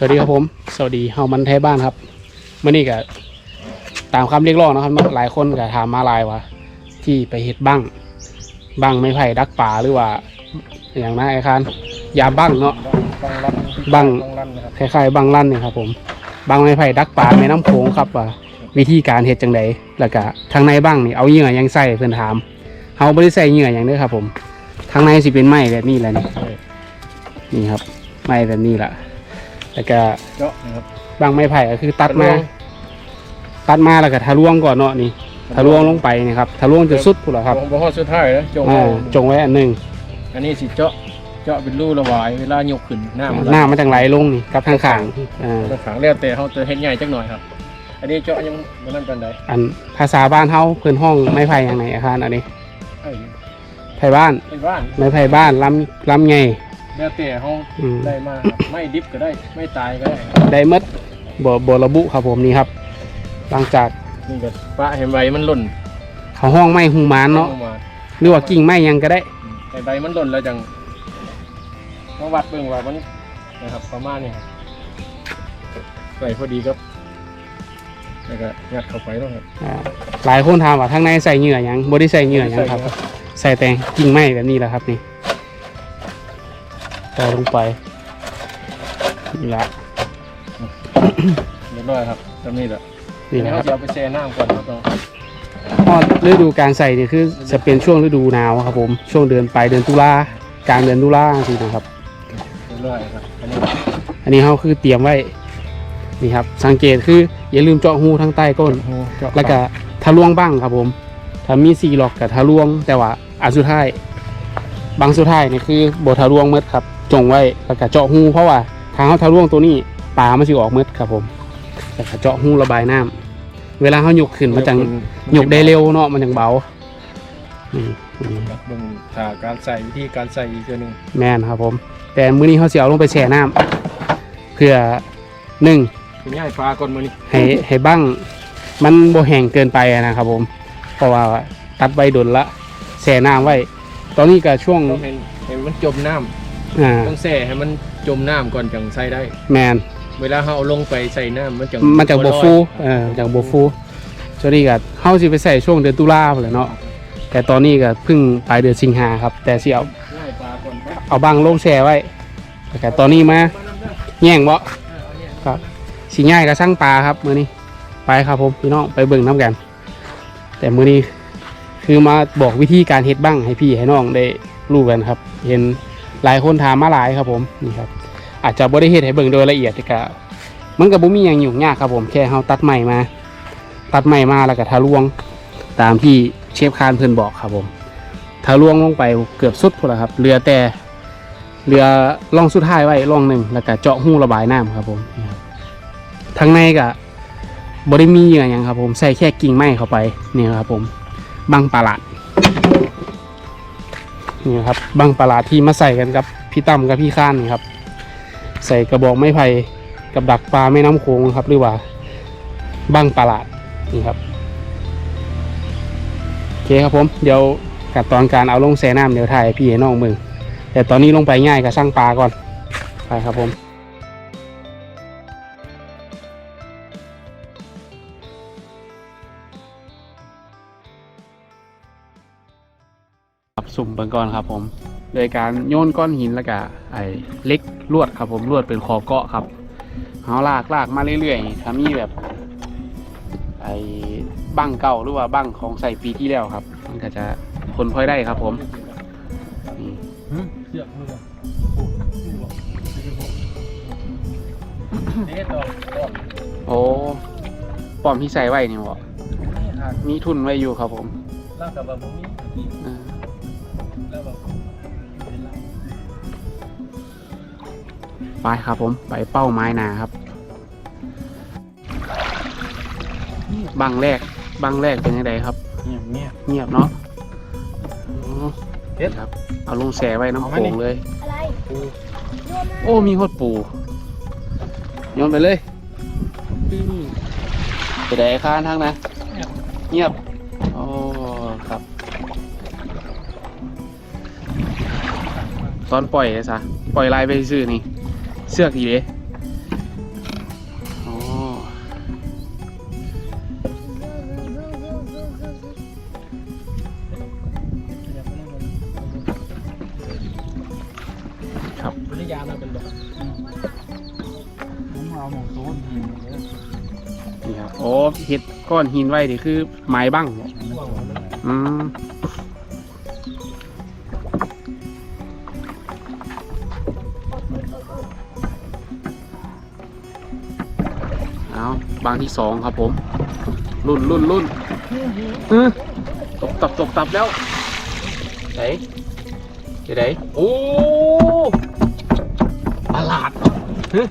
สวัสดีครับผม สวัสดีเฮามันไทยบ้านครับเมื่อนี้ก็ตามคำเรียกร้องนะครับหลายคนก็ถามมาลายว่า ที่ไปเฮ็ดบ้างบ้างไม่ไผ่ดักป่าหรือว่า อย่างนั้นไอ้คานยาบ้างเนาะบังรันบังคล้ายๆบ้างลั่นเนี่ยครับ ผมบ้างไม่ไผ่ดักป่าแม่น้ำโขงครับว่าวิธีการเฮ็ดจังไดแล้วก็ทางในบ้างนี่เอาเหยื่อยังใส่เพิ่อนถามเฮาบ่ได้ใส่เหยื่อหยังเด้อครับ ผมทางในสิเป็นไม้แบบนี้แหละนี่นี่ครับไม้แบบนี้ล่ะ แล้วก็เจาะนะครับ บางไม้ไผ่ก็คือตัดมาตัดมาแล้วก็ทะลวงก่อนเนาะนี่ทะลวงลงไปนี่ครับทะลวงจนสุดพุ่นละครับบ่ฮอดสุดท้ายนะจงอ่าจงไว้อันหนึงอันนี้สิเจาะเจาะเป็นรูระบาย เวลายกขึ้นหน้ามันหน้ามันจังไหลลงนี่กับทางข้างอ่า มันขังแล้วแต่เขาจะเฮ็ดใหญ่จักหน่อยครับ อันนี้เจาะยังบ่นั่นปานใดอันภาษาบ้านเฮาเพิ่นห้องไม้ไผ่อย่างไหนอาคารอันนี้เอ้ยไผ่บ้านในบ้าน ไม้ไผ่บ้านลำลำไง แล้วแต่เขาอืม ได้มาครับไม่ดิบก็ได้ไม่ตายก็ได้ได้หมดบ่บ่ระบุครับผมนี่ครับ หลังจากนี่ก็ปะเห็นใบมันหล่นเขาห้องไม้หูมานเนาะลงมาหรือว่ากิ่งไม้หยังก็ได้ไอ้ใบมันหล่นแล้วจังมาวัดเบิ่งว่ามันนะครับ ประมาณนี้ครับใส่พอดีครับแล้วก็ยัดเข้าไปเนาะครับอ่าหลายคนถามว่าทางในใส่เหงื่อหยังบ่ได้ใส่เหงื่อหยังครับ ใส่แต่กิ่งไม้แบบนี้แหละครับนี่ ใส่ลงไปนี่ละเรียบร้อยครับตรงนี้แหละนี่นี่นะนะคครัรับบจะเอาไปแช่น้ำก่อนครับต้องพอฤดูการใส่นี่คือจะเป็นช่วงฤดูหนาวครับผมช่วงเดือนปลายเดือนตุลากลางเดือนตุลาทีนะครับ เรียบร้อยครับอันนี้อันนี้เขาคือเตรียมไว้นี่ครับ สังเกตคืออย่าลืมเจาะหูทางใต้ก้นโอ้เจาะแล้วก็ทะลวงบ้างครับผมถ้ามีสี่หลอกกับทะลวง แต่ว่าอันสุดท้ายบางสุดท้ายนี่คือบททะลวงหมืดครับ จงไว้แล้วก็เจาะหูเพราะว่าทางเขาทะลวงตัวนี้ปลามันสิออกหมืดครับผมแล้วก็เจาะหูระบายน้ำเวลาเขายกขึ้นมันจังยกได้เร็วเนาะมันจังเบานี่นี่ครับเบิ่งถ้าการใส่วิธีการใส่อีกตัวหนึงแม่นครับผม แต่มื้อนี้เขาสิเอาลงไปแช่น้ำเพื่อหนึ่งเป็นง่ายปลาก่อนมื้อนี้ให้ให้บ้างมันบ่แห้งเกินไปอะนะครับผม เพราะว่าตัดไว้ดนละแช่น้ำไว้ ตอนนี้ก็ช่วงต้องให้ให้มันจมน้ำ อ่าต้องแช่ให้มันจมน้ำก่อนจังใส่ได้ แมนเวลาเราเอาลงไปใส่น้ำมันจังมันจากบ่ลอยฟูเออจากบ่ฟูช่วงนี้ก็เฮาสิไปใส่ช่วงเดือนตุลาพุ่นแหละเนาะแต่ตอนนี้ก็เพิ่งปลายเดือนสิงหาครับ แต่สิเอาง่ายปลาก่อนครับเอาบังลงแช่ไว้แต่ตอนนี้มาแย่งบ่เอาเนี่ยครับสิง่ายก็ช่างปลาครับมื้อนี้ไปครับผมพี่น้องไปเบิ่งน้ำกัน แต่มื้อนี้คือมาบอกวิธีการเฮ็ดบ้างให้พี่ให้น้องได้รู้กันครับ เห็น หลายคนถามมาหลายครับผมนี่ครับ อาจจะบ่ได้เฮ็ดให้เบิ่งโดยละเอียดก็มันก็บ่มีหยังยุ่งยากครับผมแค่เฮาตัดใหม่มา ตัดใหม่มาแล้วก็ทะลวง ตามที่เชฟคานเพิ่อนบอกครับผมทะลวงลงไปเกือบสุดพุ่นลครับเหลือแต่เหลือร่องสุดท้ายไว้ร่องหนึ่งแล้วก็เจาะหูระบายน้ำครับผมทางในก็บ่ได้มีเหยื่อหยังครับผมใส่แค่กิ่งไม้เข้าไปนี่ครับผมบังปลาหลาด นี่ครับบังปลาหลาที่มาใส่กันกับพี่ตั้มกับพี่ข้านนี่ครับ ใส่กระบอกไม้ไผ่กับดักปลาแม่น้ำโขงครับ หรือว่าบังปลาหลาดนี่ครับโอเคครับผมเดี๋ยวกับตอนการเอาลงแซน้ำเดี๋ยวถ่ายพี่ให้น้องมึงแต่ตอนนี้ลงไปง่ายกับช่างปลาก่อนไปครับผม สุ่มเบิ่งก่อนครับผม โดยการโยนก้อนหินแล้วก็ไอ้เหล็กลวดครับผมลวดเป็นคอเกาะครับเอาลากลากมาเรื่อยๆถ้ามีแบบ ไอ้บั้งเก่าหรือว่าบั้งของใส่ปีที่แล้วครับ มันก็จะคนพลอยได้ครับผมนี่เสือกมือนี่ต่อต่อโอ้ปอมที่ใส่ไว้นี่บ่นี่หักมีทุนไว้อยู่ครับผมแล้วกับแบบนี้ ไปครับผมไปเป้าไม้นาครับ บังแรกบังแรกเป็นยังไงครับ เงียบเงียบเงียบเนาะอ๋อเฮ็ดนี่ครับเอาลงแสไว้น้ำเอาโขมานี่งเลย อะไรโยนมาโอ้มีหดปูโยนไปเลยไปไหนข้างทางนะ เงียบโอ้ครับ ตอนปล่อยเลยซะปล่อยลายไปซื่อๆนี่เสือกอีเครับนิยามมันเป็นแบบนหินเลยนี่ครับโอ้เห็ดก้อนหินไว้นี่คือไม้บ้างอืมาบางที่สองครับผมรุ่นรุ่นรุ่นเออตบตับตบตับแล้วไหนเดี๋ยวไหนโอ้ประหลาดเฮ้ย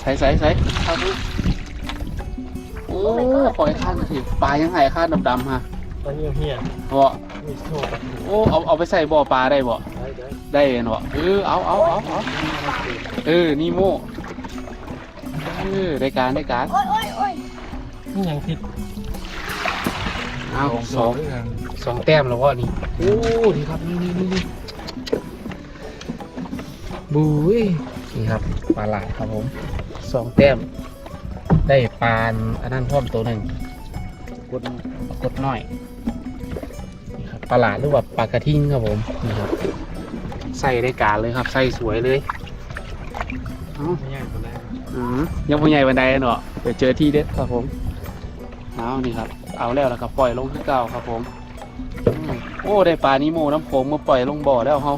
ใส่ใส่ใส่ครับผมโอ้ปล่อยข้างสิปลายังไงข้างดำๆฮะตอนนี้เฮียบ่มีโชว์แบบโอ้เอาเอาไปใส่บ่อปลาได้บ่ได้ได้ได้เนาะเออเอาเอาเอาเอาเออนี่โม เออได้การได้การโอ้ยโอ้ยโอ้ยนี่ยังผิดเอาสองสองแต้มแล้ววะนี่โอ้ดีครับนี่นี่นี่นี่บุ้ยนี่ครับปลาหลาดครับผมสองแต้ม ได้ปลาอันนั้นพร้อมตัวหนึ่งกดกดน้อยนี่ครับปลาหลาดหรือว่าปลากระทิงครับผมนี่ครับใส่ได้การเลยครับใส่สวยเลยเอาไม่ ยากคนแรกอืมยังพ่ใหญ่บันไดเนาะเดี๋ยวเจอที่เด็ดครับผมเอานี่ครับ เอาแล้วแล้วก็ปล่อยลงที่เก่าครับผมอืมโอ้ได้ปลานิโมน้ำโขงมาปล่อยลงบ่อแล้วเขา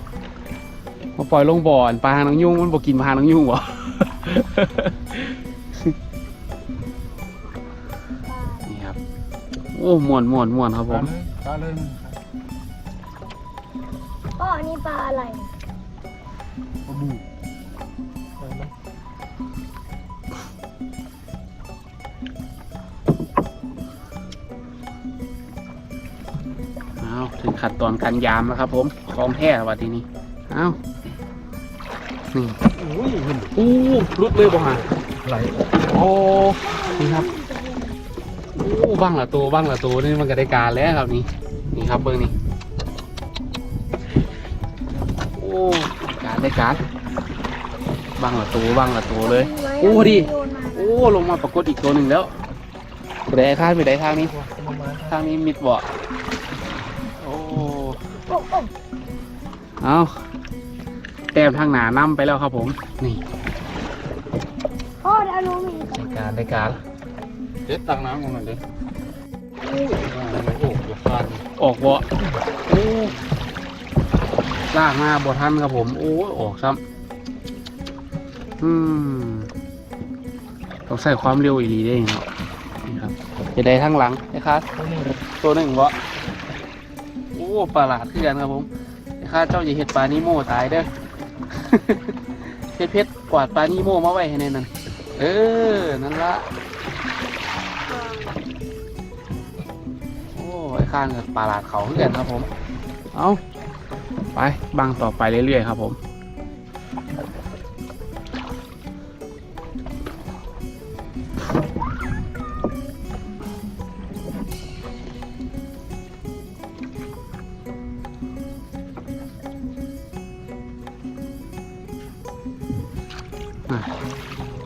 มาปล่อยลงบ่ออันปลาหางนางยุ่งมันบอกกินปลาหางนางยุ่งเหรอนี่ครับโอ้ม่วนม่วนม่วนครับผมปลาเริ่มพ่ออันนี้ปลาอะไร ขั้นตอนการยามแล้วครับผมของแท้วันทีนี้เอานี่อุ้ยมันอู้รุดเลยบ่ฮะไหลโอ้นี่ครับโอ้บ้างละตัวบ้างละตัวนี่มันก็ได้การแล้วครับนี่นี่ครับเบิ้งนี่โอ้การได้การบ้างละตัวบ้างละตัวเลยโอ้ดิโยนมาโอ้ลงมาปรากฏอีกตัวหนึ่งแล้วไปได้คาดไปได้ทางนี้ประมาณทางนี้มิดบ่ เอาแต้มทางหนานํไปแล้วครับผม นี่พ่อเดี๋ยวหนูมีได้การได้การเด็ดตักน้ำของมันเด้โอ้ยฟันออกบ่โอ้ลากมาบ่ทันครับผม โอ้ยออกซ้ำอืมต้องใส่ความเร็วอีหลีได้เนาะนี่ครับจะได้ทั้งหลังนะครับตัวนี้ตัวหนึ่งบ่โอ้ประหลาดขึ้นกันครับผม นะครับเจ้าอย่าเห็ดปลานิโมตายเด้อเพชรเพชรกวาดปลานิโมมาไว้ให้ในนั้น เออ นั่นละ โอ้ยข้างกับปลาหลาดเขาขึ้นกันครับผม เอาไปบังต่อไปเรื่อยๆครับผม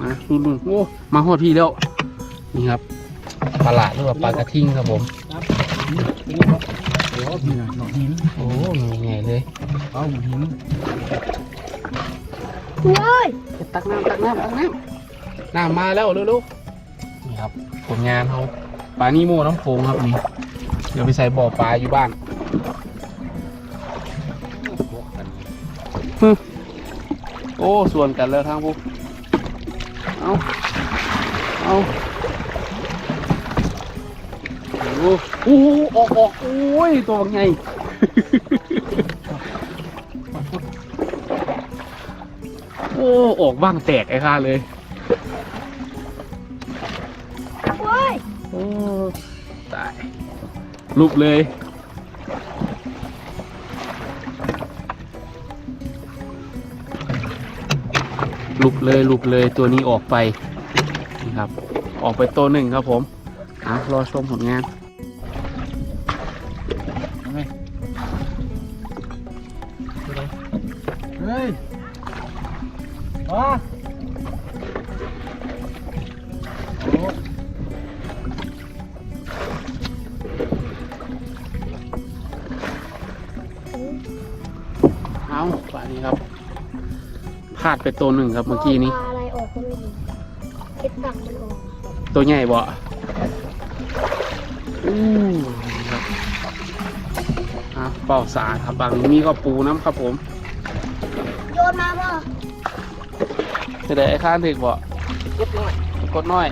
มาดูดูโอ้มาหอดพี่แล้ว นี่ครับปลาหลาดหรือว่าปลากระทิงครับผมตัวนี้เดี๋ยวนี่นะหนอกหินโอ้ใหญ่ๆเลยเอาหินเฮ้ยตักน้ำตักน้ำตักน้ำน้ำมาแล้วเร็วๆนี่ครับผลงานเขาปลานีโมน้ำโขงครับนี่เดี๋ยวไปใส่บ่อปลาอยู่บ้าน อ้ส่วนกันแล้วทางพวกเอาเอาโอ้โหออกออกโอ้ยตัวไงโอ้ออกบ้างแตกไอ้ข้าเลยเฮ้ยโอ้ตายลุกเลย ลุกเลยลุกเลยตัวนี้ออกไปนี่ครับ ออกไปตัวหนึ่งครับผมอะรอชมผลงาน ไปตัวหนึ่งครับเมื่อกี้นี้ ปลาอะไรออกก็ไม่รู้เก็ดตักมันออกตัวใหญ่บ่อู้ครับอะเป่าสะอาดครับบางนี้ก็ปูน้ำครับผมโยนมาพ่อจะได้ไอ้ข้านถึกบ่กดหน่อยกดน้อย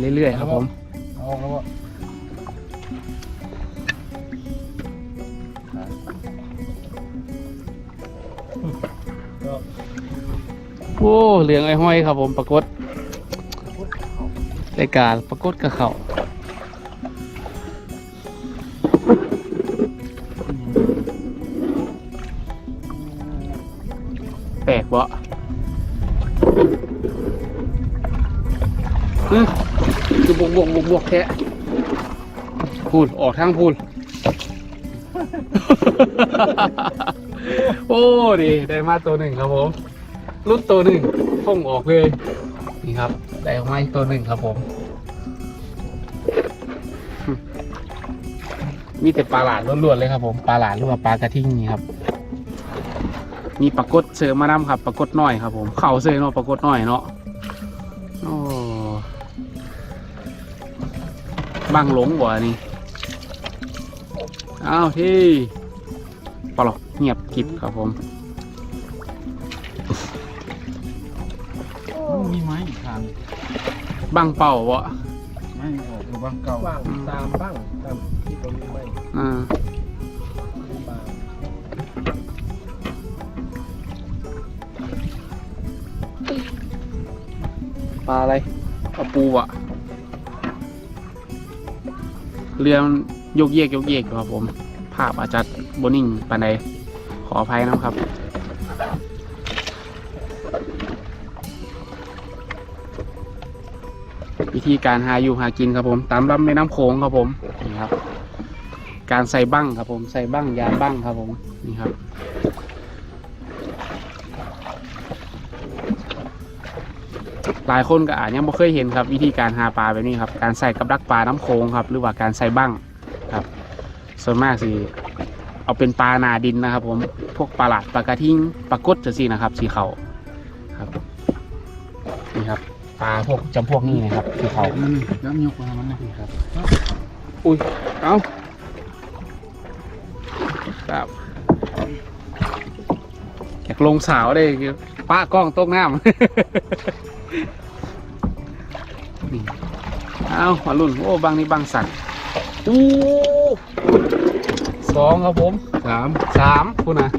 เรื่อยๆครับผมเอาแล้วว่าโอ้เหลืองไอ้ห้อยครับผมปรากฏรายการปรากฏกับเขาแปลกบ่อื้อคือ บวกบวกบวกบวกแค่พูดออกทางพูดโอ้ดีได้มาตัวหนึ่งครับผมรุดตัวหนึ่งพุ่งออกเลย นี่ครับ ได้ออกมาอีกตัวหนึ่งครับผม มีแต่ปลาหลาดล้วนๆเลยครับผมปลาหลาดหรือว่าปลากระทิงนี่ครับ มีปลากดเสือมานำครับปลากดน้อยครับผม เข่าเสือเนาะปลากดน้อยเนาะ บังหลงบ่อันนี่อ้าวที่ปลอกเงียบกริบครับผมโอ้มีไม้อีกทางบังเป่าบ่ไม้ออกอยู่บ้างเก่าว่างตามบ้างตามที่ตรงนี้ไม่อ่าปลาปลาอะไรปลาปูอะ เรือมันยกเยกยกเยกครับผม ภาพอาจจะบนิ่งปานใดขออภัยนะครับ วิธีการหาอยู่หากินครับผม ตามลำแม่น้ำโขงครับผมนี่ครับ การใส่บั้งครับผมใส่บั้งยาบั้งครับผมนี่ครับ หลายคนก็อาจยังไม่เคยเห็นครับ วิธีการหาปลาแบบนี้ครับ การใส่กับดักปลาน้ำโขงครับ หรือว่าการใส่บั้งครับ ส่วนมากสิเอาเป็นปลานาดินนะครับ ผมพวกปลาหลาดปลากระทิงปลากดจะสินะครับ สีเขาครับนี่ครับ ปลาพวกจำพวกนี้นะครับสีเขามันแล้วยกมามันนะนี่ครับอุ้ยเอาครับอยากลงสาวได้ ป้ากล้องตกน้ำ นี่เอามาลุ่น โอ้ บางนี้บางสันอู้สองครับผมสามสามคุณนะ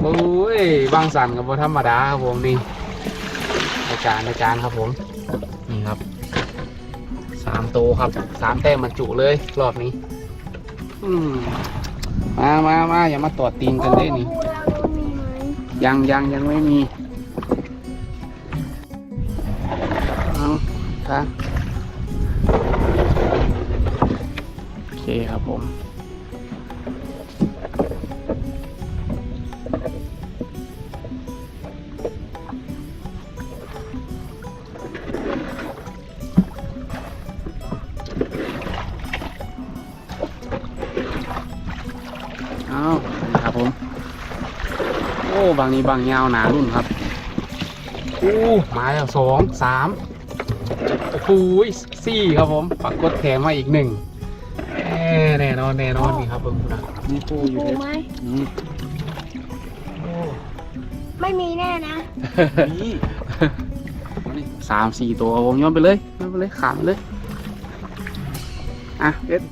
โอ้ย บางสันกับธรรมดาครับผมนี่อาจารย์อาจารย์ครับผม นี่ครับสามโตวครับสามแต้มบรรจุเลย รอบนี้ อืมมามามาอย่ามาตอดตีนกันเลยนี่โอ้โหแล้วมันมีไหมยังยังยังไม่มี ครับโอเคครับผมเอาครับผม โอ้ บางนี้บางยาวหนารุ่นครับ โอ้ มาแล้วสอง สาม โอ้โหสี่ครับผมปักกดแถมมาอีกหนึ่งแน่แน่นอนแน่นอนนี่ครับเบิ้งนะนี่ปูอยู่ปูเลยไหมนี่ไม่มีแน่นะนี่สามสี่ตัวผมย้อนไปเลยย้อนไปเลยขามไปเลยอะเอ็ด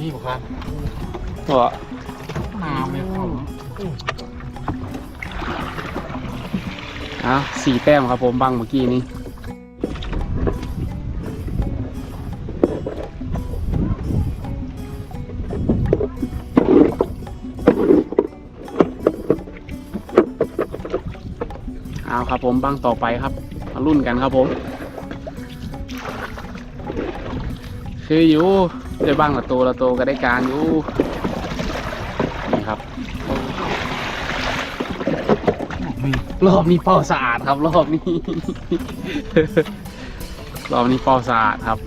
นี่บุคันตัวน้ำไม่เข้าเอาสี่แต้มครับผมบังเมื่อกี้นี้ ครับผมบ้างต่อไปครับมารุ่นกันครับผม คืออยู่ได้บ้างละตัวละตัวก็ได้การอยู่นี่ครับรอบนี้เป่าสะอาดครับ รอบนี้ รอบนี้เป่าสะอาดครับ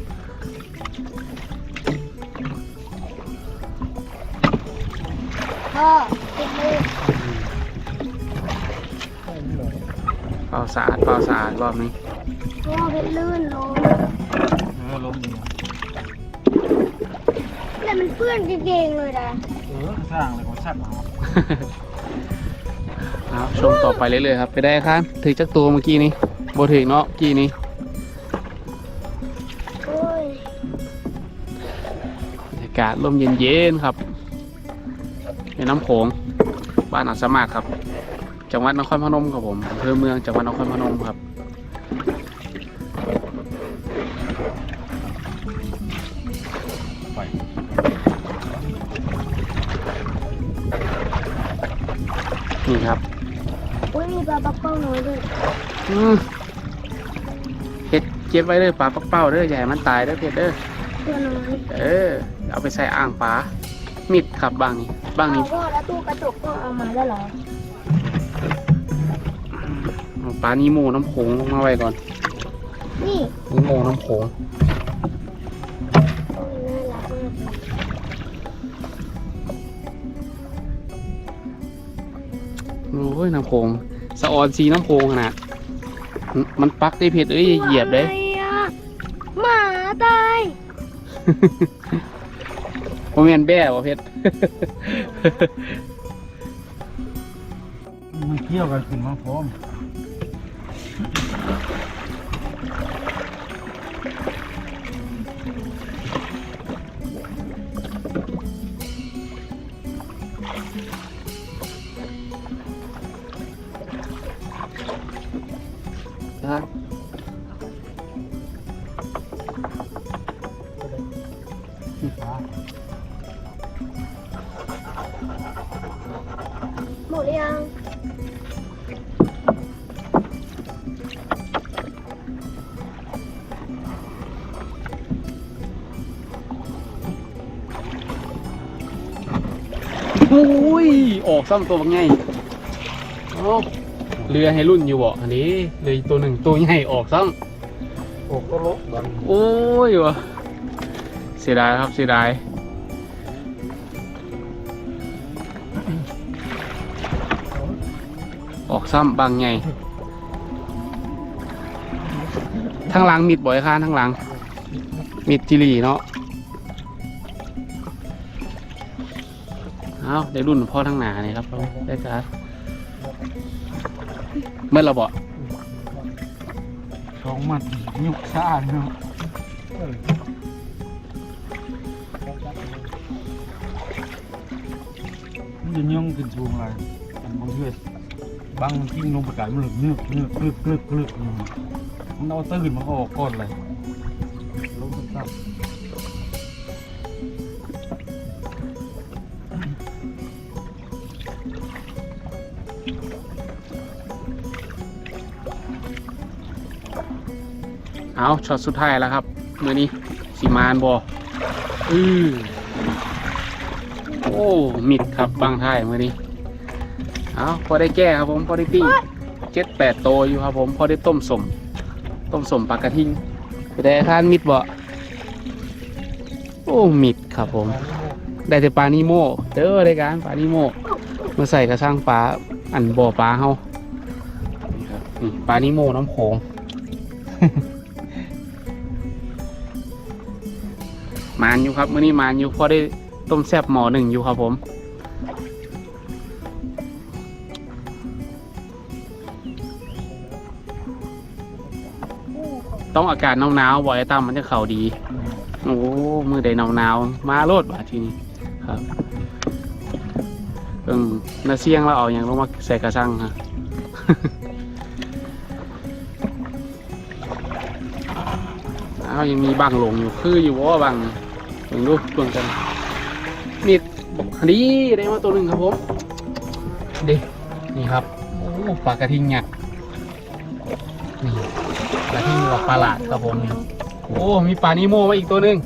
พ่อ เป่าสะอาดเป่าสะอาดรอบนี้พ่อเป็นลื่นลงเออล้มดีแล้วมันเปื้อนกางเกงเลยนะเออสร้างเลยของชัดมาครับชมต่อไปเรื่อยๆครับ ไปได้ครับถือจักตัวเมื่อกี้นี้โบถือเนาะเมื่อกี้นี้โอ้ยบรรยากาศลมเย็นๆครับในน้ำโขงบ้านอัศมากครับ จังหวัดนครพนมครับผมอำเภอเมืองจังหวัดนครพนมครับไปนี่ครับอุ้ยมีปลาปักเป้าน้อยด้วยอืมเห็ดเก็บไว้เด้อปลาปักเป้าเด้ออย่าให้มันตายเด้อเพชรเด้อ ตัวน้อยเออ เอาไปใส่อ่างปลา มิดครับบางนี้บางนี้ เอาพ่อแล้วตู้กระจกก็เอามาได้เหรอเอา ปลานีโมน้ำโขงลงมาไว้ก่อนนี่นีโมน้ำโขงโอ้ยน่ารักมากเลยโอ้ยน้ำโขงสะออนสีน้ำโขงขนาดมมันปักได้เพชรเอ้ยอย่าเหยียบเด้อะไรอะหมาตายโมเมนแบ่วะเพชรมันเกี่ยวกันขึ้นมาพร้อม ハハハハ! โอ้ยออกซ้ำตัวบางไงเอาเรือให้รุ่นอยู่บ่อันนี้เรืออีกตัวหนึ่งตัวใหญ่ออกซ้โอ้ก็ลบบันำโอ้ยวะเสียดายครับเสียดายออกซ้ำบางไงทางหลังมิดบ่อยค่ะทางหลังมิดจิรีเนาะ อาได้รุ่นพ่อทางหนาเนี่ยครับได้จ้าเมื่อเราบอกสองมัดยุกซ่าเนาะมันจะย่องขึ้นสูงอะไรมันบางเทื่อบางทิ้งลงไปไก่มันหลึกเงือเงือกกลึกกลึกกลึกมันเอาตื่นมันก็ออกก้อนเลย เอาช็อตสุดท้ายแล้วครับมือนี้สีมานบออือโอ้มิดครับบางท้ายมือนี้เอาพอได้แก้ครับผมพอได้ปิ้งเจ็ดแปดโตวอยู่ครับผมพอได้ต้มสมต้มสมปลากระทิงไปได้อาคารมิดบ่โอ้มิดครับผม ได้แต่ปลานิโมเด้อได้การปลานิโมมาใส่กระชังปลาอันบ่อปลาเฮานี่ปลานิโมน้ำโขง มานอยู่ครับมื้อนี้มานอยู่พอได้ต้มแซ่บหมอหนึ่งอยู่ครับผม ต้องอากาศหนาวๆบ่อยตามมันจะเข่าดี โอ้มือใดหนาวๆมาโลดบ่าทีนี้ครับเอิ่งนาเสียงเราเอาอย่างลงมาใส่กระชังฮะอ้าวยังมีบางหลงอยู่คืออยู่ว่าบาง เบิ่งดูเบิ่งกันนี่บอกอันนี้ได้มาตัวหนึ่งครับผมเด็นี่ครับโอ้ปลากระทิงเนี่ยนี่กระทิงกับปลาหลาดครับผมนี่โอ้มีปลานิโมมาอีกตัวหนึ่ง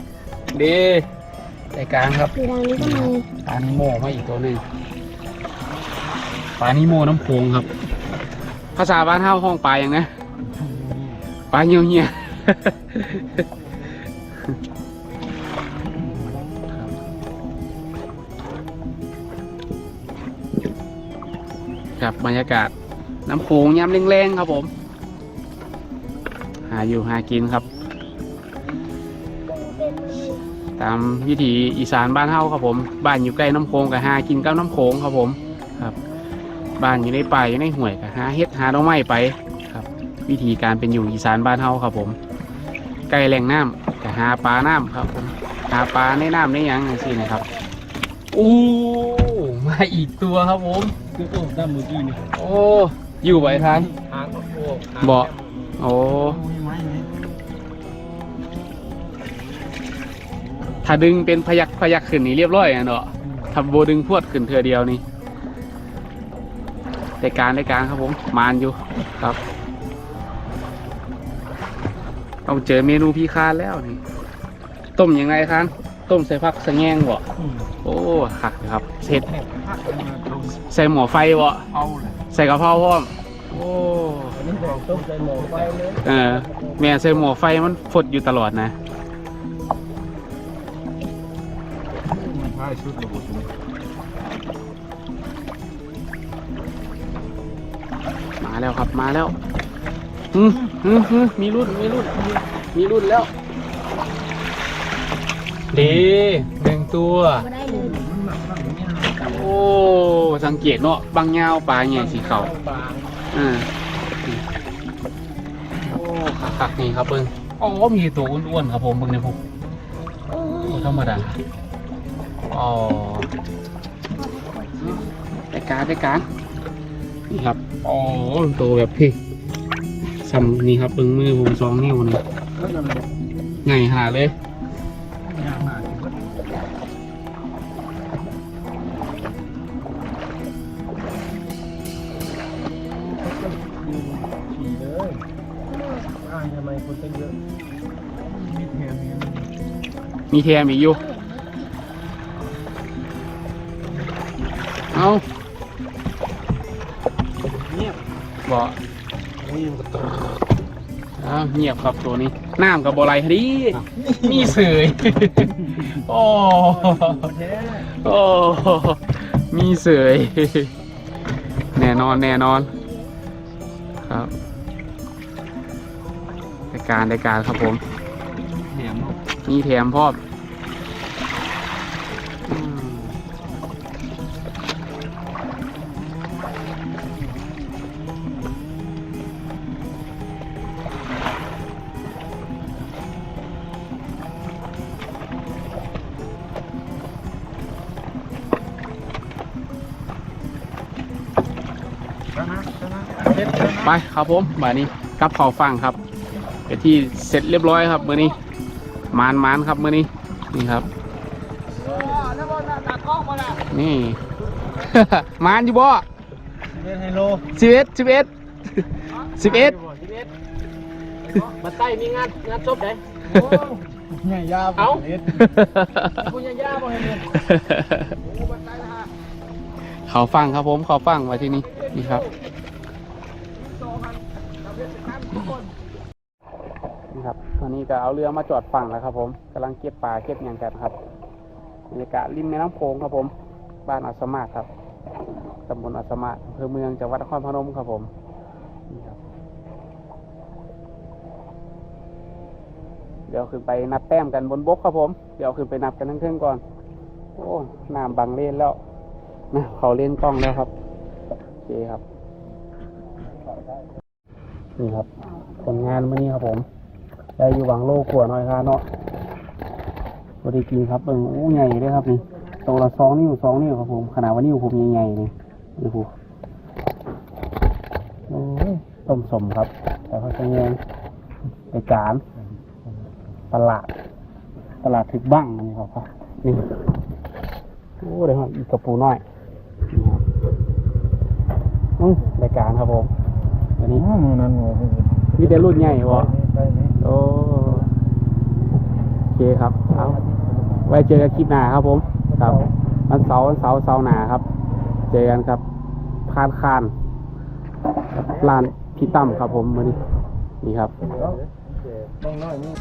เด้ใจกลางครับอยู่ทางนี้ก็มีปลานิโมมาอีกตัวหนึ่งปลานิโมน้ำโขงครับ ภาษาบ้านเฮาห้องปลาอย่างนะปลาเหี่ยวเหี่ย ครับบรรยากาศน้ำโขงยามแรงๆครับผม หาอยู่หากินครับ ตามวิถีอีสานบ้านเฮาครับผม บ้านอยู่ใกล้น้ำโขงกับหากินกับน้ำโขงครับผมครับ บ้านอยู่ในป่าอยู่ในห้วยกับหาเฮ็ดหาดอกไม้ไปครับ วิธีการเป็นอยู่อีสานบ้านเฮาครับผมใกล้แหล่งน้ำกับหาปลาน้ำครับผมหาปลาในน้ำในยังสินะครับโอ้ มาอีกตัวครับผม คือโอ้ด้ามมือกี้นี่โอ้ อยู่ไว้ทานหางก็โอ้เบาะโอ้โอ้ยไม้ไหมถ้าดึงเป็นพยักพยักขึ้นนี่เรียบร้อยอะเนาะถ้าโบดึงพวดขึ้นเทือเดียวนี่ได้การได้การครับผมมานอยู่ครับ ต้องเจอเมนูพี่คานแล้วนี่ ต้มยังไงครับ ต้มใส่ผักสะแงงบ่อืมโอ้หักครับเสร็จพักมันมาตรงใส่หม้อไฟบ่เอาเลยใส่กะเพราพร้อมโอ้อันนี้บอกต้มใจหมอไฟเลยเออแม่ใส่หม้อไฟมันฟดอยู่ตลอดนะมันใช่ชุดระบบนี้มาแล้วครับมาแล้วฮึฮึฮึมีรุ่นมีรุ่นมีรุ่นแล้ว ดีหนึ่งตัวไม่ได้เลยโอ้สังเกตเนาะบางยาวปลาใหญ่สีขาวบางอ่าโอ้คักๆนี่ครับเบิ้งอ๋อมีตัวอ้วนๆครับผมเบิ้งในพวกโอ้ธรรมดาอ๋อได้การได้การนี่ครับอ๋อตัวแบบพี่ซ้ำนี่ครับเบิ้งมือผมสองนิ้วนี่แล้วนั่นแหละไงหาเลยย ทำไมคนตั้งเยอะมีแถมนี้มีแทมอีกอยู่เอาเงียบบอกนี่มันก็ตอ้าวเงียบครับตัวนี้น้ำกับบอไรคดีมีเสยโอ้โอ้มีเสยแน่นอนแน่นอน การรายการครับผมแถมเนาะมีแถมพร้อมอืมชนะชนะเด็ดไปครับผมบ่ายนี้กลับเผาฟังครับ เดี๋ยวที่เสร็จเรียบร้อยครับ มื้อนี้มานมานครับมื้อนี้นี่ครับนี่ มานอยู่บ่เด็ดไฮโลสิบเอ็ดสิบเอ็ดสิบเอ็ดมาใต้มีงานงานจบไหนใหญ่ยาวเอ้าเล็ดคุณยาย่าบ่ให้เนี่ยเขาฟังครับผมเขาฟังไว้ที่นี่นี่ครับ อนนี้ก็เอาเรือมาจอดฝั่งแล้วครับ ผมกำลังเก็บปลาเก็บหยังกันครับบรรยากาศริมแม่น้ำโขงครับผม บ้านอัสมาครับตำบลอัสมาอำเภอเมืองจังหวัดนครพนมครับผมนี่ครับเดี๋ยวขึ้นไปนับแต้มกันบนบกครับผม เดี๋ยวขึ้นไปนับกันทั้งเครื่องก่อน โอ้น้ำบังเล่นแล้วนะเขาเล่นกล้องแล้วครับโอเคครับ นี่ครับ ผลงานวันนี้ครับผม ได้อยู่หวังโลขวหน่อยครับเนาะพอดีกินครับเบิ่งโอ้ใหญ่เลยครับนี่ตัวละสองนิ้วสองนิ้วครับผมขนาดว่านิ้วผมใหญ่ๆนี่ดูผูโอ้ยต้มสมครับ แต่เขาจะแยงไปจานตลาด ตลาดถึกบ้างนี่ครับครับนี่โอ้เดี๋ยวครับอีกกระปูน้อยนี่ครับอืมรายการครับผมอันนี้นั่นโอ้โหมีแต่รุ่นใหญ่วะได้ไหม โอ้โอเคครับ เอาไว้เจอกันคลิปหน้าครับผม ครับวันเสาร์วันเสาร์เสาร์หนาครับ เจอกันครับคานคานลานพี่ตั้มครับผมมือนี้นี่ครับ ต้องน้อยนี่